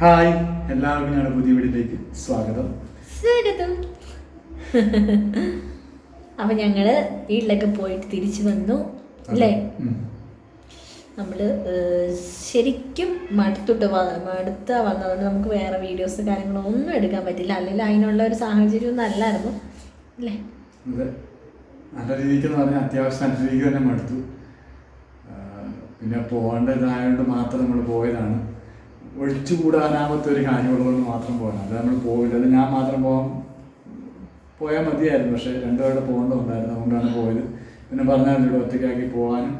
Hi എല്ലാവർക്കും ഞങ്ങളുടെ പുതിയ വീട്ടിലേക്ക് സ്വാഗതം. സ്വാഗതം. അപ്പൊ ഞങ്ങൾ വീട്ടിലൊക്കെ പോയിട്ട് തിരിച്ചു വന്നു അല്ലേ. നമ്മൾ ശരിക്കും മടുത്തിട്ട് മടുത്ത വന്നതുകൊണ്ട് നമുക്ക് വേറെ വീഡിയോസ് കാര്യങ്ങളോ ഒന്നും എടുക്കാൻ പറ്റില്ല. അല്ലെങ്കിൽ അതിനുള്ള ഒരു സാഹചര്യം ഒന്നും അല്ലായിരുന്നു അല്ലേ നല്ല രീതിക്ക് പറഞ്ഞാൽ അത്യാവശ്യം നല്ല രീതിക്ക് തന്നെ മടുത്തു. പിന്നെ പോകേണ്ടതായതുകൊണ്ട് മാത്രം നമ്മൾ പോയതാണ്. ഒഴിച്ചുകൂടാനാവാത്ത ഒരു കാര്യമുള്ളതുകൊണ്ട് മാത്രം പോകണം അത് നമ്മൾ പോയില്ല അത് ഞാൻ മാത്രം പോകാൻ പോയാൽ മതിയായിരുന്നു. പക്ഷേ രണ്ടുപേരുടെ പോകേണ്ടതുണ്ടായിരുന്നു അതുകൊണ്ടാണ് പോയത്. പിന്നെ പറഞ്ഞാൽ ഒറ്റയ്ക്കാക്കി പോകാനും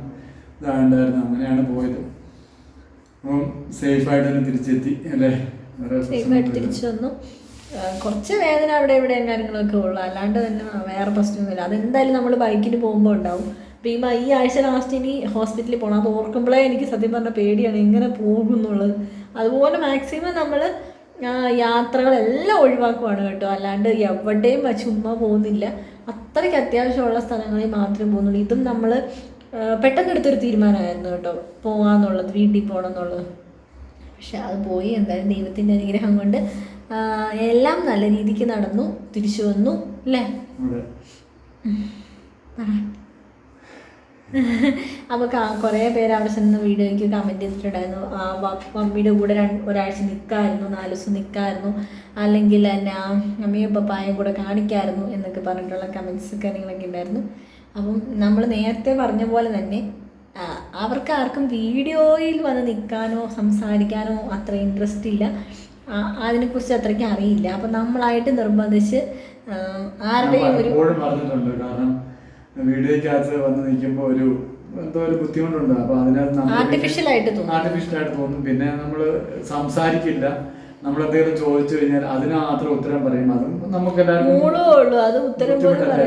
ഇതാണ്ടായിരുന്നു അങ്ങനെയാണ് പോയത്. അപ്പം സേഫായിട്ട് തന്നെ തിരിച്ചെത്തി. അല്ലേ? സേഫായിട്ട്. തിരിച്ചു വന്നു. കുറച്ച് വേദന അവിടെ ഇവിടെയും കാര്യങ്ങളൊക്കെ ഉള്ളു. അല്ലാണ്ട് തന്നെ വേറെ പ്രശ്നമൊന്നുമില്ല. അതെന്തായാലും നമ്മൾ ബൈക്കിന് പോകുമ്പോൾ ഉണ്ടാവും. അപ്പം ഈ ഈ ആഴ്ച ലാസ്റ്റ് ഇനി ഹോസ്പിറ്റലിൽ പോകണം അത് ഓർക്കുമ്പോഴേ എനിക്ക് സത്യം പറഞ്ഞ പേടിയാണ്. എങ്ങനെ പോകും എന്നുള്ളത്. അതുപോലെ മാക്സിമം നമ്മൾ യാത്രകളെല്ലാം ഒഴിവാക്കുവാണ് കേട്ടോ. അല്ലാണ്ട് എവിടെയും ചുമ്മാ പോകുന്നില്ല. അത്രയ്ക്ക് അത്യാവശ്യമുള്ള സ്ഥലങ്ങളിൽ മാത്രമേ പോകുന്നുള്ളൂ. ഇതും നമ്മൾ പെട്ടെന്ന് എടുത്തൊരു തീരുമാനമായിരുന്നു കേട്ടോ. പോകാന്നുള്ളത് വീട്ടിൽ പോകണം എന്നുള്ളത് പക്ഷെ അത് പോയി എന്തായാലും ദൈവത്തിന്റെ അനുഗ്രഹം കൊണ്ട് എല്ലാം നല്ല രീതിക്ക് നടന്നു തിരിച്ചു വന്നു അല്ലേ? പറ. നമുക്ക് കുറേ പേര് അവിടെ ചെന്ന് വീട് എനിക്ക് കമന്റ് ചെയ്തിട്ടുണ്ടായിരുന്നു. മമ്മിയുടെ കൂടെ രണ്ട് ഒരാഴ്ച നിൽക്കായിരുന്നു നാല് ദിവസം നിൽക്കായിരുന്നു അല്ലെങ്കിൽ എന്നെ ആ അമ്മയും പപ്പായും കൂടെ കാണിക്കായിരുന്നു എന്നൊക്കെ പറഞ്ഞിട്ടുള്ള കമന്റ്സ് കാര്യങ്ങളൊക്കെ ഉണ്ടായിരുന്നു. അപ്പം നമ്മൾ നേരത്തെ പറഞ്ഞ പോലെ തന്നെ അവർക്ക് ആർക്കും വീഡിയോയിൽ വന്ന് നിൽക്കാനോ സംസാരിക്കാനോ അത്ര ഇൻട്രസ്റ്റ് ഇല്ല. അതിനെക്കുറിച്ച് അത്രയ്ക്ക് അറിയില്ല. അപ്പം നമ്മളായിട്ട് നിർബന്ധിച്ച് ആരുടെയും ഒരു വീഡിയോക്കകത്ത് വന്ന് നിൽക്കുമ്പോൾ ഒരു എന്തോ ഒരു ബുദ്ധിമുട്ടുണ്ട്. അപ്പൊ അതിനകത്ത് തോന്നും. ആർട്ടിഫിഷ്യൽ ആയിട്ട് തോന്നും. പിന്നെ നമ്മൾ സംസാരിക്കില്ല. നമ്മൾ എന്തെങ്കിലും ചോദിച്ചു കഴിഞ്ഞാൽ അതിന് മാത്രം ഉത്തരം പറയും. അതും നമുക്ക് എല്ലാവരും?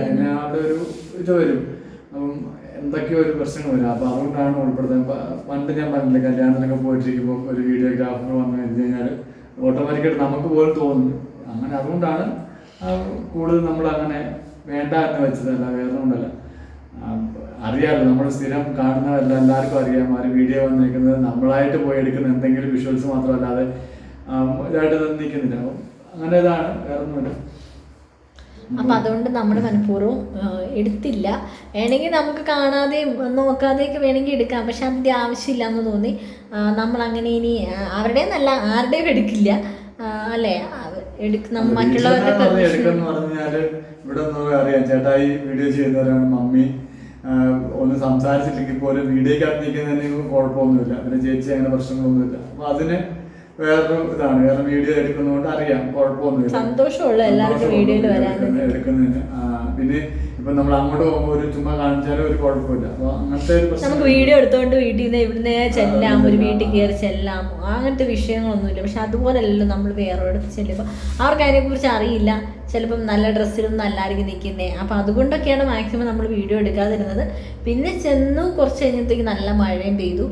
പിന്നെ അവിടെ ഒരു ഇത് വരും. അപ്പം എന്തൊക്കെയോ ഒരു പ്രശ്നങ്ങൾ വരും. അപ്പൊ അതുകൊണ്ടാണ് ഉൾപ്പെടുത്തുന്നത് പണ്ട് ഞാൻ പറഞ്ഞില്ല കല്യാണത്തിനൊക്കെ പോയിട്ടിരിക്കുമ്പോൾ ഒരു വീഡിയോഗ്രാഫർ വന്നു കഴിഞ്ഞു കഴിഞ്ഞാൽ ഓട്ടോമാറ്റിക്കായിട്ട് നമുക്ക് പോലും തോന്നുന്നു. അങ്ങനെ അതുകൊണ്ടാണ് കൂടുതൽ നമ്മൾ അങ്ങനെ വേണ്ട എന്ന് വെച്ചതല്ല വേറെ ഒന്നല്ല അറിയാമല്ലോ നമ്മൾ സ്ഥിരം കാണുന്നതല്ല എല്ലാവർക്കും അറിയാം ആ ഒരു വീഡിയോ വന്നിരിക്കുന്നത്. നമ്മളായിട്ട് പോയി എടുക്കുന്ന എന്തെങ്കിലും വിഷ്വൽസ് മാത്രമല്ലാതെ ഇതായിട്ട് നിൽക്കുന്നില്ല. അങ്ങനെ ഇതാണ് വേറെ ഒന്നുമില്ല അപ്പൊ അതുകൊണ്ട് നമ്മൾ മനഃപൂർവം എടുത്തില്ല. വേണമെങ്കിൽ നമുക്ക് കാണാതെയും നോക്കാതെയൊക്കെ വേണമെങ്കിൽ എടുക്കാം. പക്ഷെ അതിന്റെ ആവശ്യമില്ല എന്ന് തോന്നി. നമ്മൾ അങ്ങനെ ഇനി അവരുടെ നല്ല ആരുടെയും എടുക്കില്ല. അല്ലേ? എടുക്കുന്ന മറ്റുള്ളവരുടെ ഇവിടെ അറിയാം. ചേട്ടായി വീഡിയോ ചെയ്യുന്നവരാണ് മമ്മി. ഒന്ന് സംസാരിച്ചില്ലെങ്കിൽ പോലും വീഡിയോക്കകത്ത് നിൽക്കുന്നതിന് കുഴപ്പമൊന്നുമില്ല. പിന്നെ ചേച്ചി അങ്ങനെ പ്രശ്നങ്ങളൊന്നുമില്ല. അപ്പൊ അതിന് വേറൊരു ഇതാണ്. വേറെ വീഡിയോ എടുക്കുന്നതുകൊണ്ട് അറിയാം. കുഴപ്പമൊന്നുമില്ല. സന്തോഷമുള്ള എല്ലാവർക്കും വീഡിയോയിൽ എടുക്കുന്നതിന്. പിന്നെ ഇപ്പൊ നമ്മൾ അങ്ങോട്ട് പോകുമ്പോൾ ഒരു ചുമ്മാ കാണിച്ചാലും ഒരു കുഴപ്പമില്ല. അപ്പൊ അങ്ങനത്തെ നമുക്ക് വീഡിയോ എടുത്തോണ്ട് വീട്ടിൽ നിന്ന് ഇവിടുന്ന് ചെല്ലാം ഒരു വീട്ടിൽ കയറി ചെല്ലാം. അങ്ങനത്തെ വിഷയങ്ങളൊന്നുമില്ല. പക്ഷെ അതുപോലല്ലല്ലോ നമ്മൾ വേറൊരിടത്ത് ചെല്ലുമ്പോൾ അവർക്ക് അതിനെക്കുറിച്ച് അറിയില്ല. ചിലപ്പം നല്ല ഡ്രസ്സിലൊന്നും അല്ലായിരിക്കും നിൽക്കുന്നത് അപ്പം അതുകൊണ്ടൊക്കെയാണ് മാക്സിമം നമ്മൾ വീഡിയോ എടുക്കാതിരുന്നത്. പിന്നെ ചെന്നു കുറച്ച് കഴിഞ്ഞപ്പോഴത്തേക്ക് നല്ല മഴയും പെയ്തു.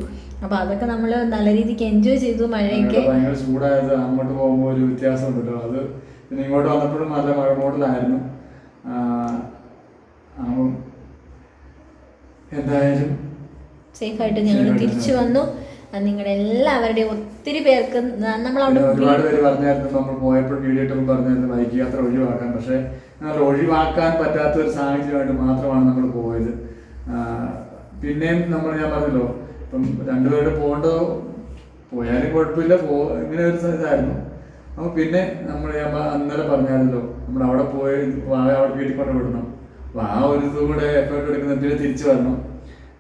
അപ്പൊ അതൊക്കെ നമ്മൾ നല്ല രീതിക്ക് എൻജോയ് ചെയ്തു മഴയൊക്കെ. ഭയങ്കര ചൂടായത് അങ്ങോട്ട് പോകുമ്പോൾ ഒരു വ്യത്യാസം ഉണ്ടല്ലോ അത് പിന്നെ ഇങ്ങോട്ട് വന്നപ്പോഴും നല്ല മഴ മോഡലായിരുന്നു എന്തായാലും സേഫായിട്ട് ഞങ്ങൾ തിരിച്ചു വന്നു. അത് നിങ്ങളുടെ എല്ലാവരുടെയും ഒത്തിരി പേർക്ക് നമ്മൾ അവിടെ ഒരുപാട് പേര് പറഞ്ഞായിരുന്നു നമ്മൾ പോയപ്പോൾ വീഡിയോ ഇട്ടപ്പോൾ പറഞ്ഞായിരുന്നു ബൈക്ക് യാത്ര ഒഴിവാക്കാൻ. പക്ഷേ എന്നാൽ ഒഴിവാക്കാൻ പറ്റാത്ത ഒരു സാഹചര്യമായിട്ട് മാത്രമാണ് നമ്മൾ പോയത്. പിന്നെയും നമ്മൾ ഞാൻ പറഞ്ഞല്ലോ ഇപ്പം രണ്ടുപേരുടെ പോകേണ്ടതോ പോയാലും കുഴപ്പമില്ല പോ ഇങ്ങനെ ഒരു ഇതായിരുന്നു. അപ്പോൾ പിന്നെ നമ്മൾ ഞാൻ അന്നലെ അന്നേരം പറഞ്ഞായിരുന്നല്ലോ നമ്മൾ അവിടെ പോയി അവിടെ വീട്ടിൽ കൊണ്ട് വിടണം അപ്പോൾ ആ ഒരു ഇത് കൂടെ എഫേർട്ട് എടുക്കുന്ന തിരിച്ചു വരണം.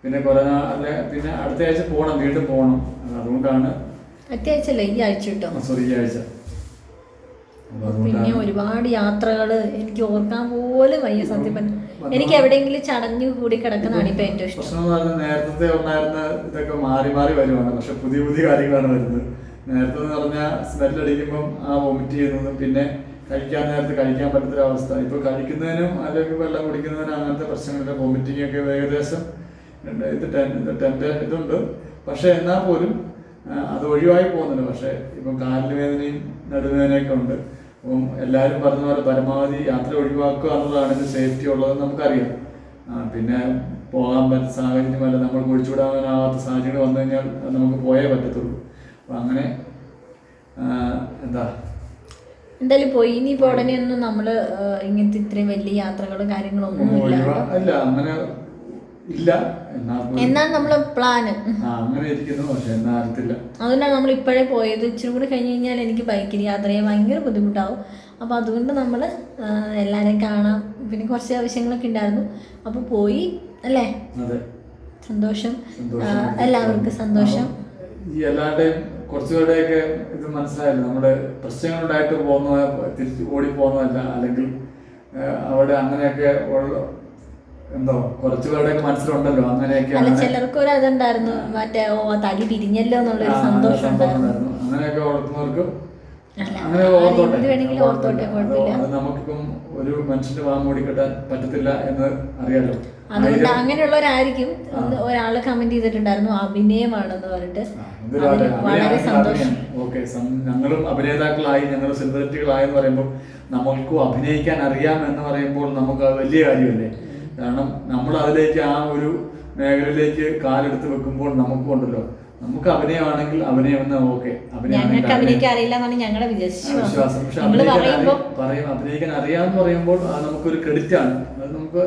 പിന്നെ കുറെ നാൾ പിന്നെ അടുത്ത ആഴ്ച പോകണം വീണ്ടും പോകണം അതുകൊണ്ടാണ് ഈ ആഴ്ച കിട്ടും? സോറി ഈ ആഴ്ച. പിന്നെ ഒരുപാട് യാത്രകൾ എനിക്ക് ഓർക്കാൻ പോലും വയ്യ സത്യം എനിക്ക് എവിടെയെങ്കിലും ചടഞ്ഞു കൂടി കിടക്കുന്നതാണ് ഇപ്പൊ ഏറ്റവും ഇഷ്ടം. നേരത്തെ ഉണ്ടായിരുന്ന ഇതൊക്കെ മാറി മാറി വരുവാണ്. പക്ഷെ പുതിയ പുതിയ കാര്യങ്ങളാണ് വരുന്നത്. നേരത്തെ എന്ന് പറഞ്ഞാൽ സ്മെൽ അടിക്കുമ്പം ആ വോമിറ്റ് ചെയ്യുന്നതും പിന്നെ കഴിക്കാൻ നേരത്തെ കഴിക്കാൻ പറ്റാത്തൊരു അവസ്ഥ ഇപ്പൊ കഴിക്കുന്നതിനും അല്ലെങ്കിൽ വെള്ളം കുടിക്കുന്നതിനും അങ്ങനത്തെ പ്രശ്നങ്ങളൊക്കെ വൊമിറ്റിംഗ് ഒക്കെ ഏകദേശം. ഇത് ടെൻ ഇത് ടെന്റ് ഇതുണ്ട്. പക്ഷെ എന്നാൽ പോലും അത് ഒഴിവായി പോകുന്നുണ്ട്. പക്ഷേ ഇപ്പം കാലിന് വേദനയും നടുവേദനയൊക്കെ ഉണ്ട്. അപ്പം എല്ലാവരും പറഞ്ഞ പോലെ പരമാവധി യാത്ര ഒഴിവാക്കുക എന്നുള്ളതാണ് ഇത് സേഫ്റ്റി ഉള്ളതെന്ന് നമുക്കറിയാം. പിന്നെ പോകാൻ പറ്റുന്ന സാഹചര്യമല്ല നമ്മൾ ഒഴിച്ചുവിടാനാവാത്ത സാഹചര്യം വന്നു കഴിഞ്ഞാൽ നമുക്ക് പോയേ പറ്റത്തുള്ളൂ. അപ്പം അങ്ങനെ എന്താ? എന്തായാലും പോയി. ഇനി ഇപ്പോൾ ഉടനെ ഒന്നും നമ്മൾ ആ, ഇങ്ങനത്തെ ഇത്രയും വലിയ യാത്രകളും കാര്യങ്ങളും ഒന്നും ഇല്ല അങ്ങനെ ഇല്ല. എന്നാ പോലും- എന്നാണ് നമ്മളെ പ്ലാന്. അങ്ങനെ ഇരിക്കുന്നു. പക്ഷെ അതുകൊണ്ടാണ് നമ്മൾ ഇപ്പോഴേ പോയത്. ഇച്ചിരി കൂടി കഴിഞ്ഞ് കഴിഞ്ഞാൽ എനിക്ക് ബൈക്കിൽ യാത്ര ചെയ്യാൻ ഭയങ്കര ബുദ്ധിമുട്ടാവും. അപ്പോൾ അതുകൊണ്ട് നമ്മൾ എല്ലാവരെയും കാണാം. പിന്നെ കുറച്ച് ആവശ്യങ്ങളൊക്കെ ഉണ്ടായിരുന്നു അപ്പോൾ പോയി അല്ലേ? സന്തോഷം. എല്ലാവർക്കും സന്തോഷം. എല്ലാവരുടെയും കുറച്ചുപേരുടെയൊക്കെ ഇത് മനസ്സിലായില്ല. നമ്മുടെ പ്രശ്നങ്ങളുണ്ടായിട്ട് പോകുന്ന തിരിച്ച് ഓടി പോകുന്നതല്ല അല്ലെങ്കിൽ അവിടെ അങ്ങനെയൊക്കെ ഉള്ള എന്തോ കുറച്ചുപേരുടെയൊക്കെ മനസ്സിലുണ്ടല്ലോ അങ്ങനെയൊക്കെ ചിലർക്ക് ഒരു അതുണ്ടായിരുന്നു മറ്റേ ഓ തടി പിരിഞ്ഞല്ലോ എന്നുള്ളൊരു സന്തോഷം ഉണ്ടായിരുന്നു. അങ്ങനെയൊക്കെ ഓർക്കുന്നവർക്ക് അങ്ങനെ ഓർത്തോട്ടെ. നമുക്കിപ്പം ഒരു മനുഷ്യന്റെ വാ മൂടിക്കെട്ടാൻ പറ്റത്തില്ല എന്ന് അറിയാലോ അതുകൊണ്ട് അങ്ങനെയുള്ളവരായിരിക്കും ഒരാൾ കമന്റ് ചെയ്തിട്ടുണ്ടായിരുന്നു അഭിനയമാണെന്ന് പറഞ്ഞിട്ട്. വളരെ സന്തോഷം. ഓക്കെ ഞങ്ങളും അഭിനേതാക്കളായി ഞങ്ങൾ സെലിബ്രിറ്റികളായി എന്ന് പറയുമ്പോൾ നമ്മൾക്കും അഭിനയിക്കാൻ അറിയാം എന്ന് പറയുമ്പോൾ നമുക്ക് വലിയ കാര്യമല്ലേ കാരണം നമ്മൾ അതിലേക്ക് ആ ഒരു മേഖലയിലേക്ക് കാലെടുത്ത് വെക്കുമ്പോൾ നമുക്കും ഉണ്ടല്ലോ. നമുക്ക് അഭിനയമാണെങ്കിൽ അഭിനയം എന്നാ ഓക്കെ ഞങ്ങൾക്ക് അഭിനയിക്കാൻ അറിയില്ല എന്നാണ് ഞങ്ങളുടെ വിശ്വാസം. പക്ഷെ പറയും. അഭിനയിക്കാൻ അറിയാന്ന് പറയുമ്പോൾ നമുക്കൊരു ക്രെഡിറ്റ് ആണ്. അത് നമുക്ക്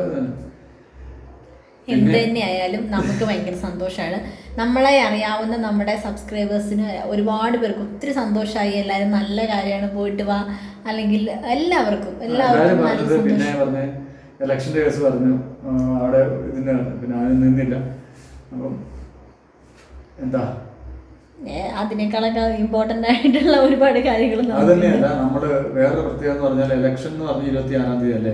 എന്ത് തന്നെ ആയാലും നമുക്ക് ഭയങ്കര സന്തോഷമാണ് നമ്മളെ അറിയാവുന്ന നമ്മുടെ സബ്സ്ക്രൈബേഴ്സിന് ഒരുപാട് പേർക്ക് ഒത്തിരി സന്തോഷമായി. എല്ലാവരും നല്ല കാര്യമാണ്. പോയിട്ട് വാ. അല്ലെങ്കിൽ എല്ലാവർക്കും എല്ലാവർക്കും നല്ല സന്തോഷം. പറഞ്ഞ് ഇലക്ഷന്റെ കേസ് പറഞ്ഞു. അവിടെ ഇതിന് പിന്നെ അതിന് നിന്നില്ല. അപ്പം എന്താ? അതിനേക്കാളൊക്കെ ഇമ്പോർട്ടന്റ് ആയിട്ടുള്ള ഒരുപാട് കാര്യങ്ങൾ നമ്മൾ പ്രത്യേകത എന്ന് പറഞ്ഞാൽ ഇലക്ഷൻ എന്ന് പറഞ്ഞ ഇരുപത്തി ആറാം തീയതി അല്ലേ?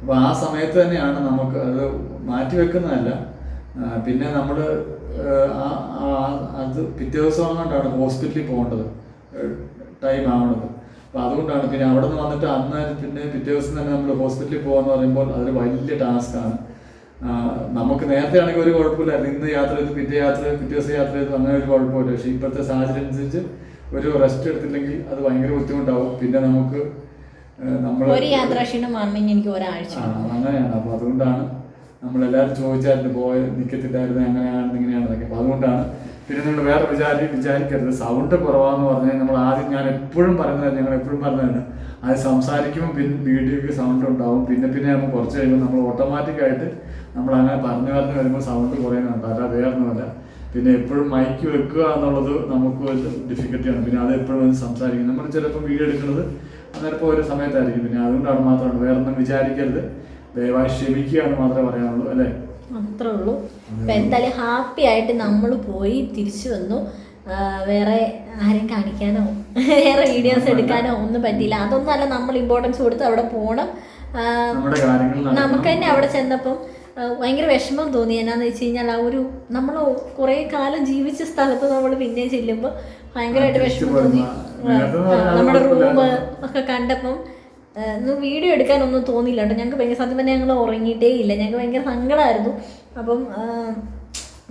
അപ്പൊ ആ സമയത്ത് തന്നെയാണ് നമുക്ക് അത് മാറ്റി വെക്കുന്നതല്ല. പിന്നെ നമ്മൾ അത് പിറ്റേ ദിവസം കൊണ്ടാണ് ഹോസ്പിറ്റലിൽ പോകേണ്ടത്. ടൈം ആവണത്. അപ്പൊ അതുകൊണ്ടാണ് പിന്നെ അവിടെ നിന്ന് വന്നിട്ട് അന്ന് പിന്നെ പിറ്റേ ദിവസം തന്നെ നമ്മൾ ഹോസ്പിറ്റലിൽ പോകാന്ന് പറയുമ്പോൾ അതൊരു വലിയ ടാസ്ക്കാണ്. നമുക്ക് നേരത്തെ ആണെങ്കിൽ ഒരു കുഴപ്പമില്ലായിരുന്നു. ഇന്ന് യാത്ര ചെയ്ത് പിറ്റേ യാത്ര പിറ്റേ ദിവസം യാത്ര ചെയ്ത് അങ്ങനെ ഒരു കുഴപ്പമില്ല. പക്ഷേ ഇപ്പോഴത്തെ സാഹചര്യം അനുസരിച്ച് ഒരു റെസ്റ്റ് എടുത്തില്ലെങ്കിൽ അത് ഭയങ്കര ബുദ്ധിമുട്ടാവും. പിന്നെ നമുക്ക് നമ്മൾ ഒരു യാത്രാക്ഷീണം എനിക്ക് ഒരാഴ്ച അങ്ങനെയാണ്. അപ്പൊ അതുകൊണ്ടാണ് നമ്മളെല്ലാവരും ചോദിച്ചായിരുന്നു പോയ നിൽക്കത്തില്ലായിരുന്നു എങ്ങനെയാണെന്ന് ഇങ്ങനെയാണെന്നൊക്കെ. അപ്പൊ അതുകൊണ്ടാണ് പിന്നെ നിങ്ങൾ വേറെ വിചാരി വിചാരിക്കരുത്. സൗണ്ട് കുറവാന്ന് പറഞ്ഞാൽ നമ്മൾ ആദ്യം ഞാൻ എപ്പോഴും പറയുന്നത് ഞങ്ങൾ എപ്പോഴും പറഞ്ഞതാണ് അത് സംസാരിക്കുമ്പോൾ പിന്നെ വീഡിയോക്ക് സൗണ്ട് ഉണ്ടാവും. പിന്നെ പിന്നെ നമ്മൾ കുറച്ച് കഴിയുമ്പോൾ നമ്മൾ ഓട്ടോമാറ്റിക്കായിട്ട് നമ്മൾ അങ്ങനെ പറഞ്ഞു പറഞ്ഞു വരുമ്പോൾ സൗണ്ട് കുറയുന്നുണ്ട് അല്ല വേറൊന്നുമല്ല. പിന്നെ എപ്പോഴും മൈക്ക് വെക്കുക എന്നുള്ളത് നമുക്ക് ഒരു ഡിഫിക്കൽട്ടിയാണ് പിന്നെ അത് എപ്പോഴും സംസാരിക്കും. നമ്മൾ ചിലപ്പോൾ വീഡിയോ എടുക്കുന്നത് അന്നേരപ്പോൾ ഒരു സമയത്തായിരിക്കും. പിന്നെ അതുകൊണ്ടാണ് മാത്രമാണ് വേറെ ഒന്നും വിചാരിക്കരുത്. ദയവായി ക്ഷമിക്കുകയാണ് മാത്രമേ പറയാനുള്ളൂ. അല്ലേ? അത്രേ ഉള്ളൂ. അപ്പം എന്തായാലും ഹാപ്പി ആയിട്ട് നമ്മൾ പോയി തിരിച്ചു വന്നു. വേറെ ആരെയും കാണിക്കാനോ വേറെ വീഡിയോസ് എടുക്കാനോ ഒന്നും പറ്റിയില്ല. അതൊന്നല്ല നമ്മൾ ഇമ്പോർട്ടൻസ് കൊടുത്ത് അവിടെ പോകണം. നമുക്ക് തന്നെ അവിടെ ചെന്നപ്പം ഭയങ്കര വിഷമം തോന്നി. എന്നാന്ന് വെച്ച് കഴിഞ്ഞാൽ ആ ഒരു നമ്മൾ കുറേ കാലം ജീവിച്ച സ്ഥലത്ത് നമ്മൾ പിന്നെ ചെല്ലുമ്പോൾ ഭയങ്കരമായിട്ട് വിഷമം തോന്നി. നമ്മുടെ റൂം. ഒക്കെ കണ്ടപ്പം വീഡിയോ എടുക്കാനൊന്നും തോന്നിയില്ല കേട്ടോ. ഞങ്ങൾക്ക് ഭയങ്കര സത്യം തന്നെ ഞങ്ങൾ ഉറങ്ങിയിട്ടേ ഇല്ല. ഞങ്ങൾക്ക് ഭയങ്കര സങ്കടമായിരുന്നു അപ്പം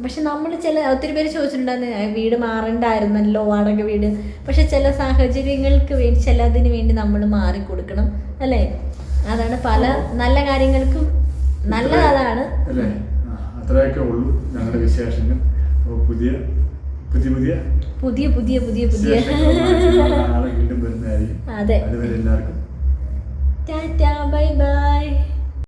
പക്ഷെ നമ്മൾ ചില ഒത്തിരി പേര് ചോദിച്ചിട്ടുണ്ടായിരുന്നു വീട് മാറണ്ടായിരുന്നല്ലോ വാടക വീട്. പക്ഷെ ചില സാഹചര്യങ്ങൾക്ക് വേണ്ടി ചിലതിന് വേണ്ടി നമ്മൾ മാറി കൊടുക്കണം അല്ലേ? അതാണ് പല നല്ല കാര്യങ്ങൾക്കും നല്ലതാണ് അതാണ് അത്രയൊക്കെ ഉള്ളൂ ഞങ്ങളുടെ വിശേഷങ്ങൾ. പുതിയ പുതിയ പുതിയ പുതിയ പുതിയ പുതിയ പുതിയ. അതെ. അതുവരെ എല്ലാവർക്കും ടാറ്റാ ബൈ ബൈ.